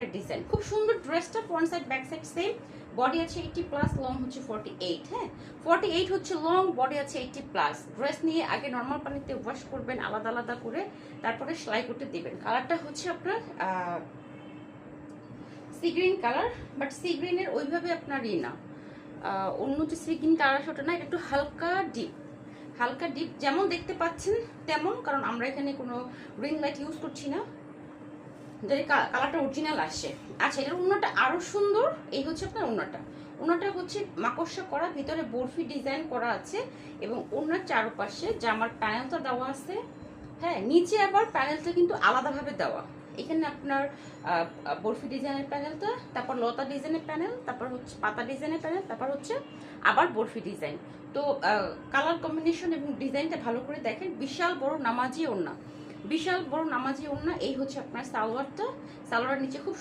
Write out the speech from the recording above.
Design খুব সুন্দর ড্রেসটা front side back side same body আছে এইটি প্লাস লং হচ্ছে ফর্টি এইট হ্যাঁ? ফর্টি এইট হচ্ছে লং বডি আছে এইটি প্লাস ড্রেস নিয়ে আগে নর্মাল পানিতে ওয়াশ করবেন, আলাদা আলাদা করে, তারপরে সেলাই করতে দিবেন। কালারটা হচ্ছে আপনার sea green colour but sea গ্রিনের ওইভাবে আপনার ই না। অন্য যে সি গ্রিন কালার ওটা না একটু হালকা ডিপ হালকা ডিপ যেমন দেখতে পাচ্ছেন তেমন, কারণ আমরা এখানে কোনো রিং লাইট ইউজ করছি না। যদি কালারটা অরিজিনাল আসে। আচ্ছা এটার উন্নাটা আরও সুন্দর। এই হচ্ছে আপনার উন্নাটা। উন্নাটা হচ্ছে মাকড়সা করা, ভিতরে বরফি ডিজাইন করা আছে এবং ওনার চারপাশে জামার প্যানেলটা দেওয়া আছে। হ্যাঁ নিচে আবার প্যানেলটা কিন্তু আলাদাভাবে দেওয়া। এখানে আপনার বরফি ডিজাইনের প্যানেলটা, তারপর লতা ডিজাইনের প্যানেল, তারপর হচ্ছে পাতা ডিজাইনের প্যানেল, তারপর হচ্ছে আবার বরফি ডিজাইন তো কালার কম্বিনেশন এবং ডিজাইনটা ভালো করে দেখেন। বিশাল বড় নামাজি ওড়না। বিশাল বড় নামাজি ওড়না এই হচ্ছে আপনার সালোয়ারটা। সালোয়ার নিচে খুব